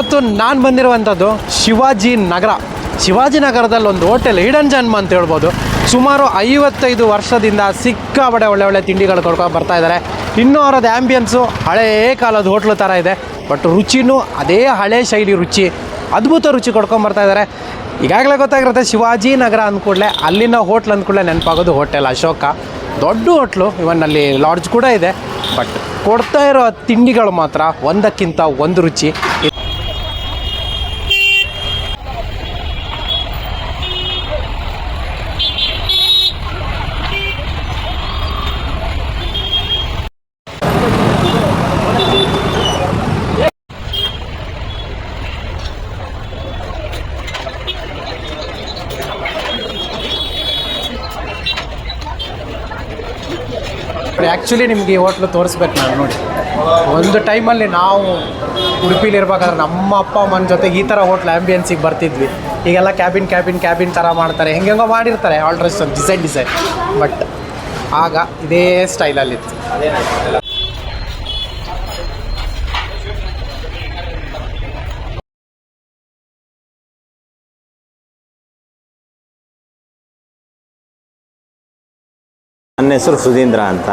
ಇವತ್ತು ನಾನು ಬಂದಿರುವಂಥದ್ದು ಶಿವಾಜಿ ನಗರ. ಶಿವಾಜಿ ನಗರದಲ್ಲಿ ಒಂದು ಹೋಟೆಲ್ ಹಿಡನ್ ಜನ್ಮ ಅಂತ ಹೇಳ್ಬೋದು. ಸುಮಾರು ಐವತ್ತೈದು ವರ್ಷದಿಂದ ಸಿಕ್ಕಾಪಡೆ ಒಳ್ಳೆ ಒಳ್ಳೆ ತಿಂಡಿಗಳು ಕೊಡ್ಕೊಂಡು ಬರ್ತಾ ಇದ್ದಾರೆ ಇನ್ನೂ ಅವರದ್ದು ಆ್ಯಂಬಿಯನ್ಸು ಹಳೇ ಕಾಲದ ಹೋಟ್ಲು ಥರ ಇದೆ. ಬಟ್ ರುಚಿನೂ ಅದೇ ಹಳೆ ಶೈಲಿ ರುಚಿ. ಅದ್ಭುತ ರುಚಿ ಕೊಡ್ಕೊಂಡು ಬರ್ತಾ ಇದ್ದಾರೆ ಈಗಾಗಲೇ ಗೊತ್ತಾಗಿರುತ್ತೆ ಶಿವಾಜಿ ನಗರ ಅಂದ್ಕೂಡಲೇ ಅಲ್ಲಿನ ಹೋಟ್ಲ್ ಅಂದ್ಕೂಡಲೇ ನೆನಪಾಗೋದು ಹೋಟೆಲ್ ಅಶೋಕ. ದೊಡ್ಡ ಹೋಟ್ಲು ಇವನ್ ಅಲ್ಲಿ ಲಾಡ್ಜ್ ಕೂಡ ಇದೆ. ಬಟ್ ಕೊಡ್ತಾ ಇರೋ ತಿಂಡಿಗಳು ಮಾತ್ರ ಒಂದಕ್ಕಿಂತ ಒಂದು ರುಚಿ. ಆ್ಯಕ್ಚುಲಿ ನಿಮಗೆ ಈ ಹೋಟ್ಲು ತೋರಿಸ್ಬೇಕು ನಾನು ನೋಡಿ. ಒಂದು ಟೈಮಲ್ಲಿ ನಾವು ಉಡುಪಿಲಿರ್ಬೇಕಾದ್ರೆ ನಮ್ಮ ಅಪ್ಪ ಅಮ್ಮನ ಜೊತೆಗೆ ಈ ಥರ ಹೋಟ್ಲ್ ಆ್ಯಂಬಿಯನ್ಸಿಗೆ ಬರ್ತಿದ್ವಿ. ಈಗೆಲ್ಲ ಕ್ಯಾಬಿನ್ ಕ್ಯಾಬಿನ್ ಕ್ಯಾಬಿನ್ ಥರ ಮಾಡ್ತಾರೆ. ಹೆಂಗೆಂಗೋ ಮಾಡಿರ್ತಾರೆ ಆಲ್ಟ್ರೇಷನ್ ಡಿಸೈನ್ ಡಿಸೈನ್ ಬಟ್ ಆಗ ಇದೇ ಸ್ಟೈಲಲ್ಲಿತ್ತು ನನ್ನ ಹೆಸರು ಸುಧೀಂದ್ರ ಅಂತ.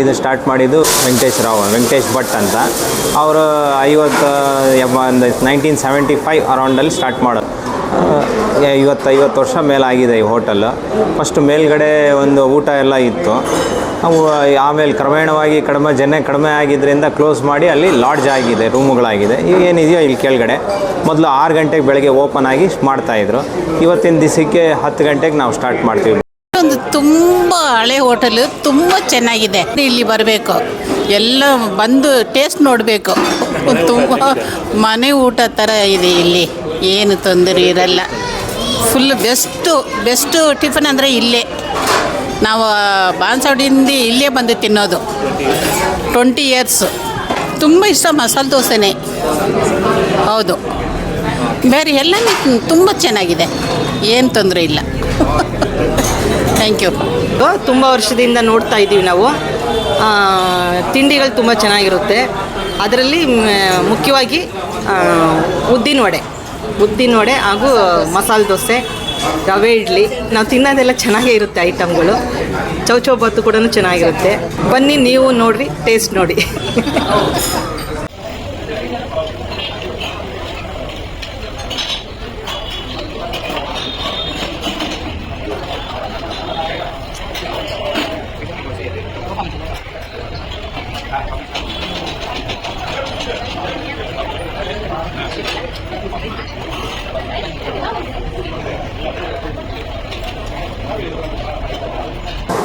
ಇದು ಸ್ಟಾರ್ಟ್ ಮಾಡಿದ್ದು ವೆಂಕಟೇಶ್ ರಾವ್, ವೆಂಕಟೇಶ್ ಭಟ್ ಅಂತ. ಅವರು ಐವತ್ತು ಒಂದು ನೈನ್ಟೀನ್ ಸೆವೆಂಟಿ ಫೈವ್ ಅರೌಂಡಲ್ಲಿ ಸ್ಟಾರ್ಟ್ ಮಾಡೋದು. ಇವತ್ತು ಐವತ್ತು ವರ್ಷ ಮೇಲಾಗಿದೆ ಈ ಹೋಟೆಲ್ ಫಸ್ಟ್ ಮೇಲ್ಗಡೆ ಒಂದು ಊಟ ಎಲ್ಲ ಇತ್ತು. ಆಮೇಲೆ ಕ್ರಮೇಣವಾಗಿ ಕಡಿಮೆ, ಜನ ಕಡಿಮೆ ಆಗಿದ್ದರಿಂದ ಕ್ಲೋಸ್ ಮಾಡಿ ಅಲ್ಲಿ ಲಾಡ್ಜ್ ಆಗಿದೆ ರೂಮುಗಳಾಗಿದೆ ಈಗ ಏನಿದೆಯೋ ಇಲ್ಲಿ ಕೆಳಗಡೆ. ಮೊದಲು ಆರು ಗಂಟೆಗೆ ಬೆಳಗ್ಗೆ ಓಪನ್ ಆಗಿ ಮಾಡ್ತಾಯಿದ್ರು ಇವತ್ತಿನ ದಿವಸಕ್ಕೆ ಹತ್ತು ಗಂಟೆಗೆ ನಾವು ಸ್ಟಾರ್ಟ್ ಮಾಡ್ತೀವಿ. ತುಂಬ ಹಳೆ ಹೋಟೆಲ್, ತುಂಬ ಚೆನ್ನಾಗಿದೆ. ಇಲ್ಲಿ ಬರಬೇಕು. ಎಲ್ಲ ಬಂದು ಟೇಸ್ಟ್ ನೋಡಬೇಕು. ತುಂಬ ಮನೆ ಊಟ ಥರ ಇದೆ ಇಲ್ಲಿ. ಏನು ತೊಂದರೆ ಇರಲ್ಲ. ಫುಲ್ ಬೆಸ್ಟು ಬೆಸ್ಟು ಟಿಫನ್ ಅಂದರೆ ಇಲ್ಲೇ. ನಾವು ಬಾನ್ಸವಾಡಿಯಿಂದ ಇಲ್ಲೇ ಬಂದು ತಿನ್ನೋದು. ಟ್ವೆಂಟಿ ಇಯರ್ಸು ತುಂಬ ಇಷ್ಟ ಮಸಾಲೆ ದೋಸೆನೇ. ಹೌದು. ಬೇರೆ ಎಲ್ಲ ತುಂಬ ಚೆನ್ನಾಗಿದೆ. ಏನು ತೊಂದರೆ ಇಲ್ಲ. ಥ್ಯಾಂಕ್ ಯು ತುಂಬ ವರ್ಷದಿಂದ ನೋಡ್ತಾ ಇದ್ದೀವಿ ನಾವು. ತಿಂಡಿಗಳು ತುಂಬ ಚೆನ್ನಾಗಿರುತ್ತೆ. ಅದರಲ್ಲಿ ಮುಖ್ಯವಾಗಿ ಉದ್ದಿನ ವಡೆ. ಉದ್ದಿನ ವಡೆ ಹಾಗೂ ಮಸಾಲೆ ದೋಸೆ, ರವೆ ಇಡ್ಲಿ. ನಾವು ತಿನ್ನೋದೆಲ್ಲ ಚೆನ್ನಾಗೇ ಇರುತ್ತೆ ಐಟಮ್ಗಳು. ಚೌಚೌಬಾತು ಕೂಡ ಚೆನ್ನಾಗಿರುತ್ತೆ. ಬನ್ನಿ ನೀವು ನೋಡಿರಿ, ಟೇಸ್ಟ್ ನೋಡಿ.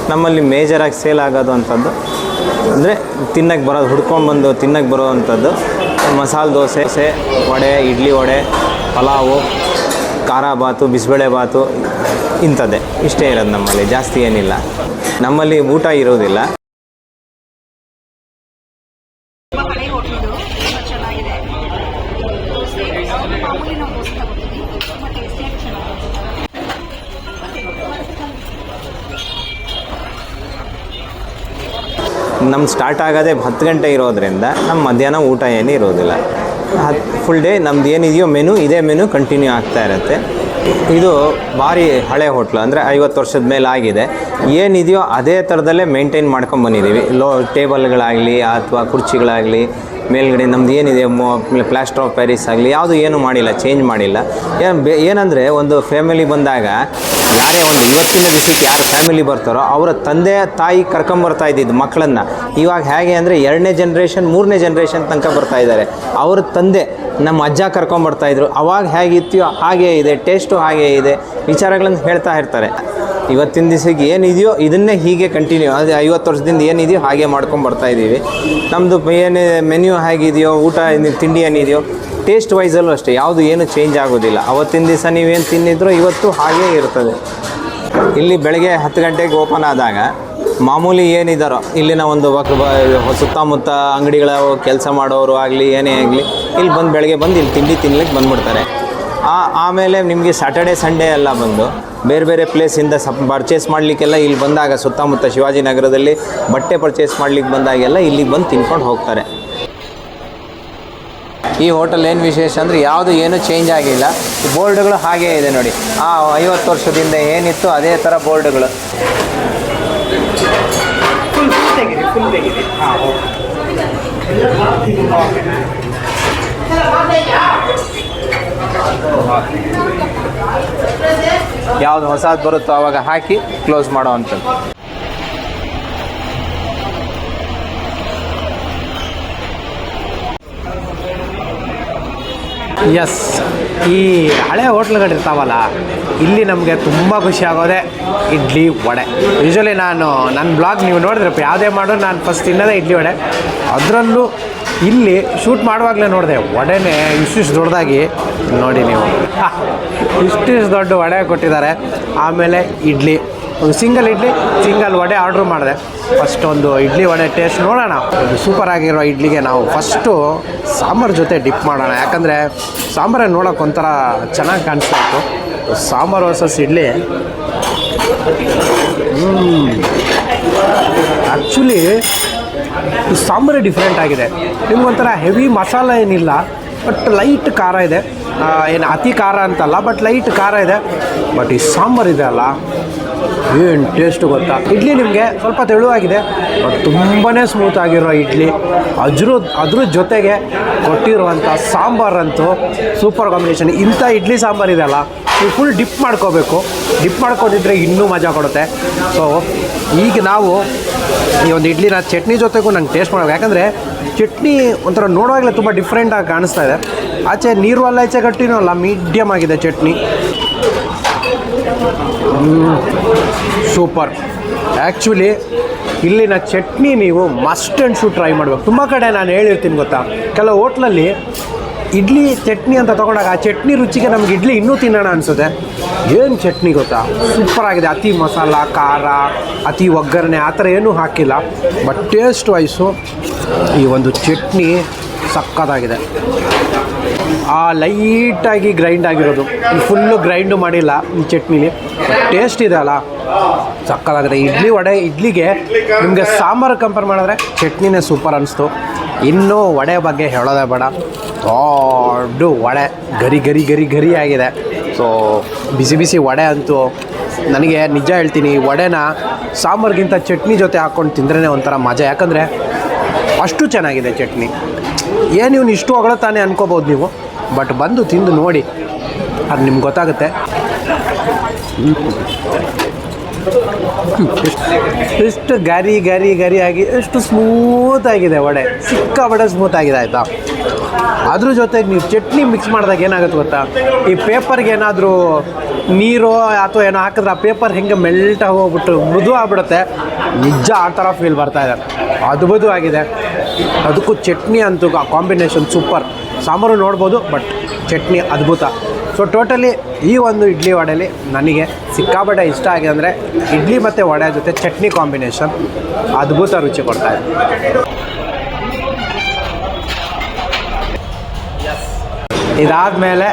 ನಮ್ಮಲ್ಲಿ ಮೇಜರಾಗಿ ಸೇಲ್ ಆಗೋದು ಅಂಥದ್ದು ಅಂದರೆ ತಿನ್ನಕ್ಕೆ ಬರೋದು ಹುಡ್ಕೊಂಬಂದು ತಿನ್ನಕ್ಕೆ ಬರೋ ಅಂಥದ್ದು ಮಸಾಲೆ ದೋಸೆ ಸೆ ವಡೆ, ಇಡ್ಲಿ ವಡೆ, ಪಲಾವು, ಖಾರ ಬಾತು, ಬಿಸಿಬೇಳೆ ಬಾತು, ಇಂಥದ್ದೇ. ಇಷ್ಟೇ ಇರೋದು ನಮ್ಮಲ್ಲಿ, ಜಾಸ್ತಿ ಏನಿಲ್ಲ. ನಮ್ಮಲ್ಲಿ ಊಟ ಇರೋದಿಲ್ಲ. ನಮ್ಮ ಸ್ಟಾರ್ಟ್ ಆಗೋದೇ ಹತ್ತು ಗಂಟೆ ಇರೋದ್ರಿಂದ ನಮ್ಮ ಮಧ್ಯಾಹ್ನ ಊಟ ಏನೂ ಇರೋದಿಲ್ಲ. ಫುಲ್ ಡೇ ನಮ್ದು ಏನಿದೆಯೋ ಮೆನು ಇದೇ ಮೆನು ಕಂಟಿನ್ಯೂ ಆಗ್ತಾ ಇರುತ್ತೆ. ಇದು ಭಾರಿ ಹಳೆ ಹೋಟ್ಲು, ಅಂದರೆ ಐವತ್ತು ವರ್ಷದ ಮೇಲೆ ಆಗಿದೆ. ಏನಿದೆಯೋ ಅದೇ ಥರದಲ್ಲೇ ಮೇಂಟೈನ್ ಮಾಡ್ಕೊಂಡು ಬಂದಿದ್ದೀವಿ ಲೋ ಟೇಬಲ್ಗಳಾಗಲಿ ಅಥವಾ ಕುರ್ಚಿಗಳಾಗಲಿ ಮೇಲ್ಗಡೆ ನಮ್ದು ಏನಿದೆ ಪ್ಲಾಸ್ಟರ್ ಆಫ್ ಪ್ಯಾರಿಸ್ ಆಗಲಿ, ಯಾವುದು ಏನು ಮಾಡಿಲ್ಲ ಚೇಂಜ್ ಮಾಡಿಲ್ಲ. ಏನು ಏನಂದರೆ ಒಂದು ಫ್ಯಾಮಿಲಿ ಬಂದಾಗ ಯಾರೇ ಒಂದು ಇವತ್ತಿನ ದಿವಸಕ್ಕೆ ಯಾರು ಫ್ಯಾಮಿಲಿ ಬರ್ತಾರೋ, ಅವರ ತಂದೆ, ತಾಯಿ ಕರ್ಕೊಂಬರ್ತಾ ಇದ್ದಿದ್ದು ಮಕ್ಕಳನ್ನು ಇವಾಗ ಹೇಗೆ ಅಂದರೆ ಎರಡನೇ ಜನ್ರೇಷನ್ ಮೂರನೇ ಜನ್ರೇಷನ್ ತನಕ ಬರ್ತಾ ಇದ್ದಾರೆ. ಅವ್ರ ತಂದೆ ನಮ್ಮ ಅಜ್ಜ ಕರ್ಕೊಂಬರ್ತಾಯಿದ್ರು ಅವಾಗ ಹೇಗಿತ್ತು ಹಾಗೇ ಇದೆ ಟೇಸ್ಟು ಹಾಗೇ ಇದೆ, ವಿಚಾರಗಳನ್ನು ಹೇಳ್ತಾ ಇರ್ತಾರೆ. ಇವತ್ತಿನ ದಿವಸಕ್ಕೆ ಏನಿದೆಯೋ ಇದನ್ನೇ ಹೀಗೆ ಕಂಟಿನ್ಯೂ ಅದು ಐವತ್ತು ವರ್ಷದಿಂದ ಏನಿದೆಯೋ ಹಾಗೆ ಮಾಡ್ಕೊಂಡು ಬರ್ತಾ ಇದ್ದೀವಿ. ನಮ್ಮದು ಏನು ಮೆನ್ಯೂ ಹೇಗಿದೆಯೋ, ಊಟ ತಿಂಡಿ ಏನಿದೆಯೋ ಟೇಸ್ಟ್ ವೈಸಲ್ಲೂ ಅಷ್ಟೇ, ಯಾವುದು ಏನು ಚೇಂಜ್ ಆಗೋದಿಲ್ಲ. ಅವತ್ತಿನ ದಿವಸ ನೀವೇನು ತಿನ್ನಿದ್ರೋ ಇವತ್ತು ಹಾಗೇ ಇರ್ತದೆ. ಇಲ್ಲಿ ಬೆಳಗ್ಗೆ ಹತ್ತು ಗಂಟೆಗೆ ಓಪನ್ ಆದಾಗ ಮಾಮೂಲಿ ಏನಿದ್ದಾರೋ ಇಲ್ಲಿನ ಒಂದು ವಕ್- ಸುತ್ತಮುತ್ತ ಅಂಗಡಿಗಳ ಕೆಲಸ ಮಾಡೋರು ಆಗಲಿ, ಏನೇ ಆಗಲಿ, ಇಲ್ಲಿ ಬಂದು ಬೆಳಗ್ಗೆ ಬಂದು ಇಲ್ಲಿ ತಿಂಡಿ ತಿನ್ಲಿಕ್ಕೆ ಬಂದ್ಬಿಡ್ತಾರೆ. ಆಮೇಲೆ ನಿಮಗೆ ಸ್ಯಾಟರ್ಡೆ ಸಂಡೇ ಎಲ್ಲ ಬಂದು ಬೇರೆ ಬೇರೆ ಪ್ಲೇಸಿಂದ ಸಪ್ ಪರ್ಚೇಸ್ ಮಾಡಲಿಕ್ಕೆಲ್ಲ ಇಲ್ಲಿ ಬಂದಾಗ ಸುತ್ತಮುತ್ತ ಶಿವಾಜಿನಗರದಲ್ಲಿ ಬಟ್ಟೆ ಪರ್ಚೇಸ್ ಮಾಡ್ಲಿಕ್ಕೆ ಬಂದಾಗೆಲ್ಲ ಇಲ್ಲಿಗೆ ಬಂದು ತಿನ್ಕೊಂಡು ಹೋಗ್ತಾರೆ. ಈ ಹೋಟೆಲ್ ಏನು ವಿಶೇಷ ಅಂದರೆ ಯಾವುದು ಏನೂ ಚೇಂಜ್ ಆಗಿಲ್ಲ. ಬೋರ್ಡ್ಗಳು ಹಾಗೇ ಇದೆ ನೋಡಿ. ಆ ಐವತ್ತು ವರ್ಷದಿಂದ ಏನಿತ್ತು ಅದೇ ಥರ ಬೋರ್ಡ್ಗಳು. ಯಾವ್ದು ಹೊಸದು ಬರುತ್ತೋ ಅವಾಗ ಹಾಕಿ ಕ್ಲೋಸ್ ಮಾಡೋ ಅಂಥದ್ದು ಎಸ್ ಈ ಹಳೆ ಹೋಟ್ಲ್ಗಳಿರ್ತಾವಲ್ಲ ಇಲ್ಲಿ ನಮಗೆ ತುಂಬ ಖುಷಿ ಆಗೋದೆ ಇಡ್ಲಿ ವಡೆ. ಯೂಶ್ವಲಿ ನಾನು ನನ್ನ ಬ್ಲಾಗ್ ನೀವು ನೋಡಿದ್ರಪ್ಪ, ಯಾವುದೇ ಮಾಡೋ, ನಾನು ಫಸ್ಟ್ ತಿನ್ನೋದೇ ಇಡ್ಲಿ ವಡೆ. ಅದರಲ್ಲೂ ಇಲ್ಲಿ ಶೂಟ್ ಮಾಡುವಾಗಲೇ ನೋಡಿದೆ ಒಡೆನೆ ಇಷ್ಟಿಷ್ಟು ದೊಡ್ಡದಾಗಿ. ನೋಡಿ ನೀವು. ಇಷ್ಟಿಷ್ಟು ದೊಡ್ಡ ವಡೆ ಕೊಟ್ಟಿದ್ದಾರೆ. ಆಮೇಲೆ ಇಡ್ಲಿ. ಒಂದು single idli single vada order ಮಾಡಿದೆ. ಫಸ್ಟ್ ಒಂದು ಇಡ್ಲಿ ವಡೆ ಟೇಸ್ಟ್ ನೋಡೋಣ. ಒಂದು ಸೂಪರ್ ಆಗಿರೋ ಇಡ್ಲಿಗೆ ನಾವು ಫಸ್ಟು ಸಾಂಬಾರು ಜೊತೆ ಡಿಪ್ ಮಾಡೋಣ. ಯಾಕಂದರೆ ಸಾಂಬಾರೇ ನೋಡೋಕೆ ಒಂಥರ ಚೆನ್ನಾಗಿ ಕಾಣಿಸ್ತಾ ಇತ್ತು. ಸಾಂಬಾರು ವರ್ಸಸ್ ಇಡ್ಲಿ. ಆ್ಯಕ್ಚುಲಿ ಸಾಂಬಾರೇ ಡಿಫ್ರೆಂಟ್ ಆಗಿದೆ. ನಿಮ್ಗೊಂಥರ ಹೆವಿ ಮಸಾಲ ಏನಿಲ್ಲ ಬಟ್ ಲೈಟ್ ಖಾರ ಇದೆ. ಏನು ಅತಿ ಖಾರ ಅಂತಲ್ಲ ಬಟ್ ಲೈಟ್ ಖಾರ ಇದೆ. ಬಟ್ ಈ ಸಾಂಬಾರು ಇದೆ ಅಲ್ಲ, ಏನು ಟೇಸ್ಟ್ ಗೊತ್ತಾ? ಇಡ್ಲಿ ನಿಮಗೆ ಸ್ವಲ್ಪ ತೆಳುವಾಗಿದೆ ಬಟ್ ತುಂಬಾ ಸ್ಮೂತ್ ಆಗಿರೋ ಇಡ್ಲಿ. ಅದ್ರ ಅದ್ರ ಜೊತೆಗೆ ಕೊಟ್ಟಿರುವಂಥ ಸಾಂಬಾರಂತೂ ಸೂಪರ್ ಕಾಂಬಿನೇಷನ್ ಇಂಥ ಇಡ್ಲಿ ಸಾಂಬಾರು ಇದೆಯಲ್ಲ ನೀವು ಫುಲ್ ಡಿಪ್ ಮಾಡ್ಕೋಬೇಕು. ಡಿಪ್ ಮಾಡ್ಕೊಂಡಿದ್ರೆ ಇನ್ನೂ ಮಜಾ ಕೊಡುತ್ತೆ. ಸೊ ಈಗ ನಾವು ಈ ಒಂದು ಇಡ್ಲಿನ ಚಟ್ನಿ ಜೊತೆಗೂ ನಂಗೆ ಟೇಸ್ಟ್ ಮಾಡೋದು ಯಾಕಂದರೆ ಚಟ್ನಿ ಒಂಥರ ನೋಡುವಾಗಲೇ ತುಂಬ ಡಿಫ್ರೆಂಟಾಗಿ ಕಾಣಿಸ್ತಾ ಇದೆ. ಆಚೆ ನೀರು ಅಲ್ಲ, ಆಚೆ ಗಟ್ಟಿನೂ ಅಲ್ಲ ಮೀಡಿಯಮ್ ಆಗಿದೆ ಚಟ್ನಿ. ಸೂಪರ್ ಆ್ಯಕ್ಚುಲಿ ಇಲ್ಲಿನ ಚಟ್ನಿ ನೀವು ಮಸ್ಟ್ ಆ್ಯಂಡ್ ಶೂ ಟ್ರೈ ಮಾಡಬೇಕು. ತುಂಬ ಕಡೆ ನಾನು ಹೇಳಿರ್ತೀನಿ ಗೊತ್ತಾ? ಕೆಲವು ಹೋಟ್ಲಲ್ಲಿ ಇಡ್ಲಿ ಚಟ್ನಿ ಅಂತ ತೊಗೊಂಡಾಗ ಆ ಚಟ್ನಿ ರುಚಿಗೆ ನಮ್ಗೆ ಇಡ್ಲಿ ಇನ್ನೂ ತಿನ್ನೋಣ ಅನಿಸುತ್ತೆ. ಏನು ಚಟ್ನಿ ಗೊತ್ತಾ? ಸೂಪರ್ ಆಗಿದೆ. ಅತಿ ಮಸಾಲ, ಖಾರ, ಅತಿ ಒಗ್ಗರಣೆ, ಆ ಥರ ಏನೂ ಹಾಕಿಲ್ಲ. ಬಟ್ ಟೇಸ್ಟ್ ವೈಸು ಈ ಒಂದು ಚಟ್ನಿ ಸಕ್ಕತ್ತಾಗಿದೆ. ಆ ಲೈಟಾಗಿ ಗ್ರೈಂಡ್ ಆಗಿರೋದು. ಫುಲ್ಲು ಗ್ರೈಂಡು ಮಾಡಿಲ್ಲ ಈ ಚಟ್ನಿಲಿ. ಟೇಸ್ಟ್ ಇದೆ ಅಲ್ಲ. ಸಕ್ಕತ್ತಾಗಿದೆ. ಇಡ್ಲಿ ವಡೆ, ಇಡ್ಲಿಗೆ ನಿಮಗೆ ಸಾಂಬಾರು ಕಂಪೇರ್ ಮಾಡಿದ್ರೆ ಚಟ್ನಿನೇ ಸೂಪರ್ ಅನಿಸ್ತು. ಇನ್ನೂ ವಡೆ ಬಗ್ಗೆ ಹೇಳೋದೇ ಬೇಡ. ದೊಡ್ಡ ವಡೆ. ಗರಿ ಗರಿ ಗರಿ ಗರಿ ಆಗಿದೆ. ಸೊ ಬಿಸಿ ಬಿಸಿ ವಡೆ ಅಂತೂ ನನಗೆ ನಿಜ ಹೇಳ್ತೀನಿ, ವಡೆನ ಸಾಂಬಾರ್ಗಿಂತ ಚಟ್ನಿ ಜೊತೆ ಹಾಕ್ಕೊಂಡು ತಿಂದ್ರೇ ಒಂಥರ ಮಜಾ. ಯಾಕಂದರೆ ಅಷ್ಟು ಚೆನ್ನಾಗಿದೆ ಚಟ್ನಿ. ಏನು ಇವ್ನು ಇಷ್ಟು ಹೊಗಳತಾನೆ ಅನ್ಕೋಬೋದು ನೀವು ಬಟ್ ಬಂದು ತಿಂದು ನೋಡಿ. ಅದು ನಿಮ್ಗೆ ಗೊತ್ತಾಗುತ್ತೆ. ಎಷ್ಟು ಗರಿ ಗರಿ ಗರಿ ಆಗಿ ಎಷ್ಟು ಸ್ಮೂತ್ ಆಗಿದೆ ವಡೆ. ಸಿಕ್ಕಾಪಟ್ಟೆ ಸ್ಮೂತ್ ಆಗಿದೆ ಆಯಿತಾ? ಅದ್ರ ಜೊತೆಗೆ ನೀವು ಚಟ್ನಿ ಮಿಕ್ಸ್ ಮಾಡಿದಾಗ ಏನಾಗುತ್ತೆ ಗೊತ್ತಾ? ಈ ಪೇಪರ್ಗೆ ಏನಾದರೂ ನೀರು ಅಥವಾ ಏನೋ ಹಾಕಿದ್ರೆ ಆ ಪೇಪರ್ ಹೆಂಗೆ ಮೆಲ್ಟ್ ಹೋಗ್ಬಿಟ್ಟು ಮೃದು ಆಗ್ಬಿಡುತ್ತೆ. ನಿಜ ಆ ಥರ ಫೀಲ್ ಬರ್ತಾ ಇದೆ. ಅದ್ಭುತವಾಗಿದೆ ಅದಕ್ಕೂ ಚಟ್ನಿ ಅಂತೂ ಕಾಂಬಿನೇಷನ್ ಸೂಪರ್ ಸಾಂಬಾರು ನೋಡ್ಬೋದು ಬಟ್ ಚಟ್ನಿ ಅದ್ಭುತ. ಸೊ ಟೋಟಲಿ ಈ ಒಂದು ಇಡ್ಲಿ ವಡೆಯಲ್ಲಿ ನನಗೆ ಸಿಕ್ಕಾಪಟ್ಟೆ ಇಷ್ಟ ಆಗಿದೆ ಅಂದರೆ ಇಡ್ಲಿ ಮತ್ತು ವಡೆ ಜೊತೆ ಚಟ್ನಿ ಕಾಂಬಿನೇಷನ್ ಅದ್ಭುತ ರುಚಿ ಕೊಡ್ತಾ ಇದೆ. ಇದಾದಮೇಲೆ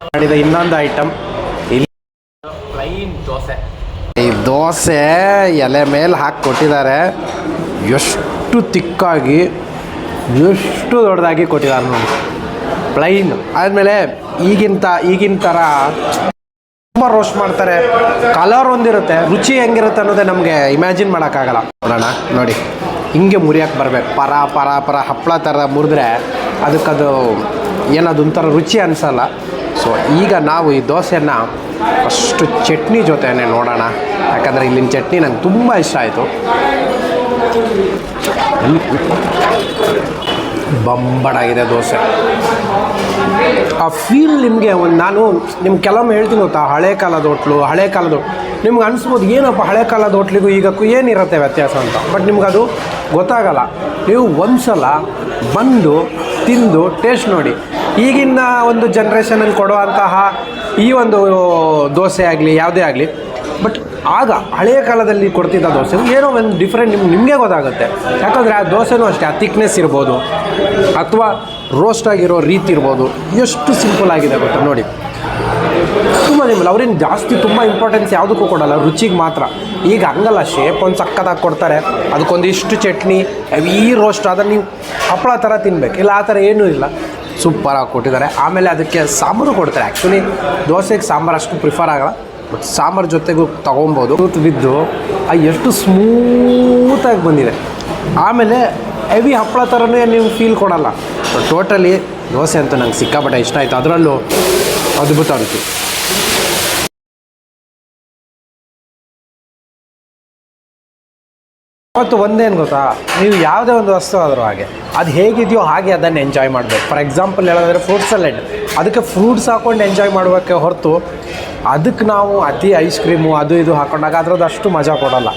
ಮಾಡಿದ ಇನ್ನೊಂದು ಐಟಮ್ ಇಲ್ಲಿ ಪ್ಲೈನ್ ದೋಸೆ. ಈ ದೋಸೆ ಎಲೆ ಮೇಲೆ ಹಾಕಿ ಕೊಟ್ಟಿದ್ದಾರೆ. ಎಷ್ಟು ತಿಕ್ಕಾಗಿ, ಎಷ್ಟು ದೊಡ್ಡದಾಗಿ ಕೊಟ್ಟಿದ್ದಾರೆ ನೋಡಿ. ಪ್ಲೈನ್ ಆದಮೇಲೆ ಈಗಿಂತ, ಈಗಿನ ಥರ ತುಂಬ ರೋಸ್ಟ್ ಮಾಡ್ತಾರೆ. ಕಲರ್ ಒಂದಿರುತ್ತೆ, ರುಚಿ ಹೆಂಗಿರುತ್ತೆ ಅನ್ನೋದೇ ನಮಗೆ ಇಮ್ಯಾಜಿನ್ ಮಾಡೋಕ್ಕಾಗಲ್ಲ. ನೋಡೋಣ, ನೋಡಿ. ಹಿಂಗೆ ಮುರಿಯೋಕೆ ಬರಬೇಕು. ಪರ ಪರ ಪರ ಹಪ್ಪಳ ಥರ ಮುರಿದ್ರೆ ಅದಕ್ಕದು ಏನದು ಒಂಥರ ರುಚಿ ಅನಿಸಲ್ಲ. ಸೊ ಈಗ ನಾವು ಈ ದೋಸೆಯನ್ನು ಅಷ್ಟು ಚಟ್ನಿ ಜೊತೆನೆ ನೋಡೋಣ. ಯಾಕಂದರೆ ಇಲ್ಲಿನ ಚಟ್ನಿ ನಂಗೆ ತುಂಬ ಇಷ್ಟ ಆಯಿತು. ಬಂಬಡಾಗಿದೆ ದೋಸೆ. ಆ ಫೀಲ್ ನಿಮಗೆ ಒಂದು ನಾನು ನಿಮ್ಗೆ ಕೆಲವೊಮ್ಮೆ ಹೇಳ್ತೀನಿ ಗೊತ್ತಾ, ಹಳೆ ಕಾಲದ ಹೋಟ್ಲು, ಹಳೆ ಕಾಲದ ನಿಮ್ಗೆ ಅನಿಸ್ಬೋದು, ಏನಪ್ಪ ಹಳೆ ಕಾಲದ ಹೋಟ್ಲಿಗೂ ಈಗಕ್ಕೂ ಏನಿರುತ್ತೆ ವ್ಯತ್ಯಾಸ ಅಂತ. ಬಟ್ ನಿಮ್ಗೆ ಅದು ಗೊತ್ತಾಗಲ್ಲ. ನೀವು ಒಂದು ಸಲ ಬಂದು, ತಿಂದು ಟೇಸ್ಟ್ ನೋಡಿ. ಈಗಿನ ಒಂದು ಜನ್ರೇಷನಲ್ಲಿ ಕೊಡುವಂತಹ ಈ ಒಂದು ದೋಸೆ ಆಗಲಿ, ಯಾವುದೇ ಆಗಲಿ ಬಟ್ ಆಗ ಹಳೆಯ ಕಾಲದಲ್ಲಿ ಕೊಡ್ತಿದ್ದ ದೋಸೆ ಏನೋ ಒಂದು ಡಿಫ್ರೆಂಟ್ ನಿಮ್ಗೆ, ನಿಮಗೆ ಗೊತ್ತಾಗುತ್ತೆ. ಯಾಕಂದರೆ ಆ ದೋಸೆನೂ ಅಷ್ಟೇ, ಆ ತಿಕ್ನೆಸ್ ಇರ್ಬೋದು, ಅಥವಾ ರೋಸ್ಟ್ ಆಗಿರೋ ರೀತಿ ಇರ್ಬೋದು, ಎಷ್ಟು ಸಿಂಪಲ್ ಆಗಿದೆ ಗೊತ್ತಾ? ನೋಡಿ. ತುಂಬ ನಿಮ್ಮಲ್ಲಿ ಅವ್ರೇನು ಜಾಸ್ತಿ ತುಂಬ ಇಂಪಾರ್ಟೆನ್ಸ್ ಯಾವುದಕ್ಕೂ ಕೊಡಲ್ಲ, ರುಚಿಗೆ ಮಾತ್ರ. ಈಗ ಹಂಗಲ್ಲ ಶೇಪ್ ಒಂದು ಸಕ್ಕತ್ತಾಗಿ ಕೊಡ್ತಾರೆ, ಅದಕ್ಕೊಂದಿಷ್ಟು ಚಟ್ನಿ ಈ ರೋಸ್ಟ್ ಆದರೆ ನೀವು ಹಪ್ಪಳ ಥರ ತಿನ್ಬೇಕು. ಇಲ್ಲ, ಆ ಥರ ಏನೂ ಇಲ್ಲ. ಸೂಪರಾಗಿ ಕೊಟ್ಟಿದ್ದಾರೆ. ಆಮೇಲೆ ಅದಕ್ಕೆ ಸಾಂಬಾರು ಕೊಡ್ತಾರೆ. ಆ್ಯಕ್ಚುಲಿ ದೋಸೆಗೆ ಸಾಂಬಾರು ಅಷ್ಟು ಪ್ರಿಫರ್ ಆಗಲ್ಲ. ಬಟ್ ಸಾಂಬಾರು ಜೊತೆಗೂ ತೊಗೊಬೋದು ಬಿದ್ದು, ಆ ಎಷ್ಟು ಸ್ಮೂತಾಗಿ ಬಂದಿದೆ. ಆಮೇಲೆ ಹೆವಿ ಹಪ್ಪಳ ಥರನೇ ನೀವು ಫೀಲ್ ಕೊಡಲ್ಲ. ಟೋಟಲಿ ದೋಸೆ ಅಂತೂ ನಂಗೆ ಸಿಕ್ಕಾಪಟ್ಟೆ ಇಷ್ಟ ಆಯಿತು. ಅದರಲ್ಲೂ ಅದ್ಭುತ ಅನಿಸ್ತು. ಮತ್ತು ಒಂದೇನು ಗೊತ್ತಾ? ನೀವು ಯಾವುದೇ ಒಂದು ವಸ್ತು ಆದರೂ ಹಾಗೆ, ಅದು ಹೇಗಿದೆಯೋ ಹಾಗೆ ಅದನ್ನು ಎಂಜಾಯ್ ಮಾಡಬೇಕು. ಫಾರ್ ಎಕ್ಸಾಂಪಲ್ ಹೇಳೋದಾದ್ರೆ ಫ್ರೂಟ್ ಸಲೆಡ್ ಅದಕ್ಕೆ ಫ್ರೂಟ್ಸ್ ಹಾಕ್ಕೊಂಡು ಎಂಜಾಯ್ ಮಾಡಬೇಕೆ ಹೊರತು, ಅದಕ್ಕೆ ನಾವು ಅತಿ ಐಸ್ ಕ್ರೀಮು ಅದು ಇದು ಹಾಕೊಂಡಾಗ ಅದ್ರದ್ದು ಅಷ್ಟು ಮಜಾ ಕೊಡೋಲ್ಲ.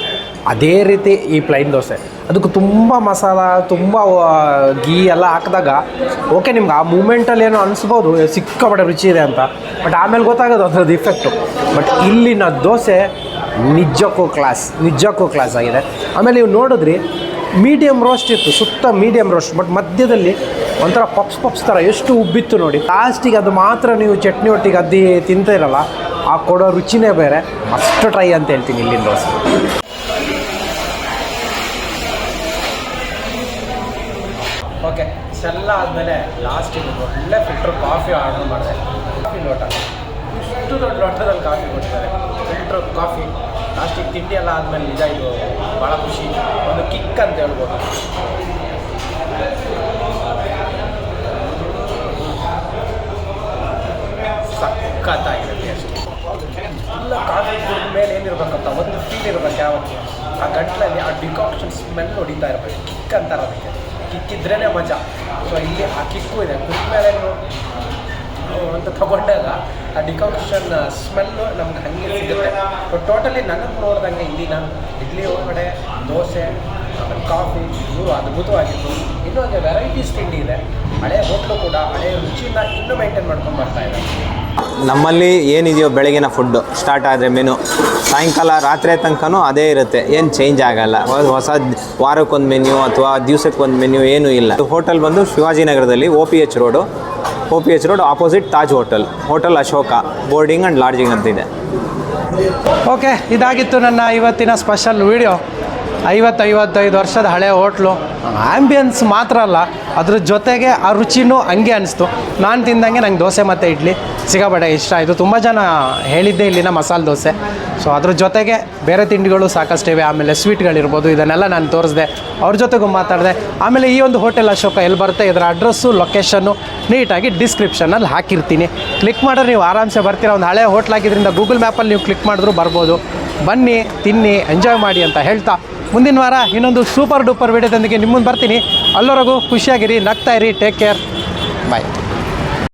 ಅದೇ ರೀತಿ ಈ ಪ್ಲೈನ್ ದೋಸೆ. ಅದಕ್ಕೆ ತುಂಬ ಮಸಾಲ, ತುಂಬ ಗೀ ಎಲ್ಲ ಹಾಕಿದಾಗ ಓಕೆ ನಿಮ್ಗೆ ಆ ಮೂಮೆಂಟಲ್ಲಿ ಏನೋ ಅನಿಸ್ಬೋದು, ಸಿಕ್ಕಾಪಟ್ಟೆ ರುಚಿ ಇದೆ ಅಂತ. ಬಟ್ ಆಮೇಲೆ ಗೊತ್ತಾಗೋದು ಅದ್ರದ್ದು ಇಫೆಕ್ಟು ಬಟ್ ಇಲ್ಲಿನ ದೋಸೆ ನಿಜಕ್ಕೂ ಕ್ಲಾಸ್ ನಿಜಕ್ಕೂ ಕ್ಲಾಸ್ ಆಗಿದೆ. ಆಮೇಲೆ ನೀವು ನೋಡಿದ್ರಿ ಮೀಡಿಯಮ್ ರೋಸ್ಟ್ ಇತ್ತು, ಸುತ್ತ ಮೀಡಿಯಮ್ ರೋಸ್ಟ್ ಬಟ್ ಮಧ್ಯದಲ್ಲಿ ಒಂಥರ ಪಪ್ಸ್ ಪಪ್ಸ್ ಥರ ಎಷ್ಟು ಉಬ್ಬಿತ್ತು ನೋಡಿ. ಲಾಸ್ಟಿಗೆ ಅದು ಮಾತ್ರ ನೀವು ಚಟ್ನಿ ಒಟ್ಟಿಗೆ ಅದ್ದಿ ತಿಂತಿರಲ್ಲ ಆ ಕೊಡೋ ರುಚಿನೇ ಬೇರೆ. ಅಷ್ಟು ಟ್ರೈ ಅಂತ ಹೇಳ್ತೀನಿ ಇಲ್ಲಿನ ದೋಸೆ ಓಕೆ ಇಷ್ಟೆಲ್ಲ ಆದಮೇಲೆ ಲಾಸ್ಟಿಗೆ ಒಳ್ಳೆ ಫಿಲ್ಟರ್ ಕಾಫಿ ಆರ್ಡರ್ ಮಾಡಿದೆ. ಕಾಫಿ ಲೋಟ. ಇಷ್ಟು ದೊಡ್ಡ ಲೋಟದಲ್ಲಿ ಕಾಫಿ ಕೊಡ್ತಾರೆ ಫಿಲ್ಟ್ರ್ ಕಾಫಿ ಲಾಸ್ಟಿಗೆ ತಿಂಡಿ ಎಲ್ಲ ಆದಮೇಲೆ ನಿಜ ಇದು ಭಾಳ ಖುಷಿ. ಒಂದು ಕಿಕ್ ಅಂತ ಹೇಳ್ಬೋದು. ಸಖತ್ತಾಗಿದೆ ಟೇಸ್ಟ್ ಎಲ್ಲ ಕಾಫಿ ಕುಡಿದ ಮೇಲೆ ಏನಿರ್ಬೇಕಂತ ಒಂದು ಫೀಲ್ ಇರ್ಬೇಕು ಯಾವತ್ತು. ಆ ಗಂಟ್ಲಲ್ಲಿ ಆ ಡಿಕಾಕ್ಷನ್ ಸ್ಮೆಲ್ ಹೊಡಿತಾ ಇರಬೇಕು. ಕಿಕ್ ಅಂತಾರೆ ಅದಕ್ಕೆ. ಕಿಕ್ ಇದ್ರೇ ಮಜಾ. ಸೊ ಇಲ್ಲಿ ಆ ಕಿಕ್ಕು ಇದೆ. ಕುಡಿದ ಮೇಲೆ ತಗೊಂಡಾಗ ಆ ಡಿಕಾಕ್ಷನ್ ಸ್ಮೆಲ್ಲು ನಮ್ಗೆ ಹಾಗೆ ಸಿಗುತ್ತೆ. ಟೋಟಲಿ ನನಗೆ ನೋಡ್ದಂಗೆ ಇಲ್ಲಿನ ಇಡ್ಲಿ ಒಳಗಡೆ ದೋಸೆ, ಆಮೇಲೆ ಕಾಫಿ ಇವರು ಅದ್ಭುತವಾಗಿತ್ತು. ಇನ್ನೂ ಒಂದು ವೆರೈಟೀಸ್ ತಿಂಡಿ ಇದೆ. ಹಳೆ ಹೋಟ್ಲು ಕೂಡ, ಹಳೆ ರುಚಿನ ಇನ್ನೂ ಮೇಂಟೈನ್ ಮಾಡ್ಕೊಂಡು ಬರ್ತಾ ಇದೆ. ನಮ್ಮಲ್ಲಿ ಏನಿದೆಯೋ ಬೆಳಗಿನ ಫುಡ್ಡು ಸ್ಟಾರ್ಟ್ ಆದರೆ ಮೆನು ಸಾಯಂಕಾಲ ರಾತ್ರಿ ತನಕನೂ ಅದೇ ಇರುತ್ತೆ. ಏನು ಚೇಂಜ್ ಆಗಲ್ಲ. ಹೊಸ ವಾರಕ್ಕೊಂದು ಮೆನ್ಯೂ ಅಥವಾ ದಿವಸಕ್ಕೊಂದು ಮೆನ್ಯೂ ಏನೂ ಇಲ್ಲ. ಹೋಟೆಲ್ ಬಂದು ಶಿವಾಜಿನಗರದಲ್ಲಿ O P H road O P H road opposite Taj hotel hotel Ashoka boarding and lodging ಅಂತಿದೆ. ಓಕೆ ಇದಾಗಿತ್ತು ನನ್ನ ಇವತ್ತಿನ ಸ್ಪೆಷಲ್ ವೀಡಿಯೋ ಐವತ್ತು ಐವತ್ತೈದು ವರ್ಷದ ಹಳೆ ಹೋಟ್ಲು. ಆ್ಯಂಬಿಯನ್ಸ್ ಮಾತ್ರ ಅಲ್ಲ, ಅದ್ರ ಜೊತೆಗೆ ಆ ರುಚಿನೂ ಹಂಗೆ ಅನಿಸ್ತು. ನಾನು ತಿಂದಂಗೆ ನಂಗೆ ದೋಸೆ ಮತ್ತು ಇಡ್ಲಿ ಸಿಗಬೇಡ, ಇಷ್ಟ. ಆಯಿತು ತುಂಬ ಜನ ಹೇಳಿದ್ದೆ ಇಲ್ಲಿನ ಮಸಾಲೆ ದೋಸೆ. ಸೊ ಅದ್ರ ಜೊತೆಗೆ ಬೇರೆ ತಿಂಡಿಗಳು ಸಾಕಷ್ಟಿವೆ ಆಮೇಲೆ ಸ್ವೀಟ್ಗಳಿರ್ಬೋದು, ಇದನ್ನೆಲ್ಲ ನಾನು ತೋರಿಸ್ದೆ. ಅವ್ರ ಜೊತೆಗೂ ಮಾತಾಡಿದೆ. ಆಮೇಲೆ ಈ ಒಂದು ಹೋಟೆಲ್ ಅಶೋಕ ಎಲ್ಲಿ ಬರುತ್ತೆ? ಇದರ ಅಡ್ರೆಸ್ಸು ಲೊಕೇಶನ್ನು ನೀಟಾಗಿ ಡಿಸ್ಕ್ರಿಪ್ಷನಲ್ಲಿ ಹಾಕಿರ್ತೀನಿ. ಕ್ಲಿಕ್ ಮಾಡಿದ್ರೆ ನೀವು ಆರಾಮ್ಸೆ ಬರ್ತೀರ. ಒಂದು ಹಳೆ ಹೋಟ್ಲಾಗಿದ್ದರಿಂದ ಗೂಗಲ್ ಮ್ಯಾಪಲ್ಲಿ ನೀವು ಕ್ಲಿಕ್ ಮಾಡಿದ್ರು ಬರ್ಬೋದು. ಬನ್ನಿ, ತಿನ್ನಿ ಎಂಜಾಯ್ ಮಾಡಿ ಅಂತ ಹೇಳ್ತಾ ಮುಂದಿನ ವಾರ ಇನ್ನೊಂದು ಸೂಪರ್ ಡೂಪರ್ ವಿಡಿಯೋದೊಂದಿಗೆ ನಿಮ್ಮ ಮುಂದೆ ಬರ್ತೀನಿ. ಅಲ್ಲವರೆಗೂ ಖುಷಿಯಾಗಿರಿ, ನಗ್ತಾ ಇರಿ ಟೇಕ್ ಕೇರ್ ಬಾಯ್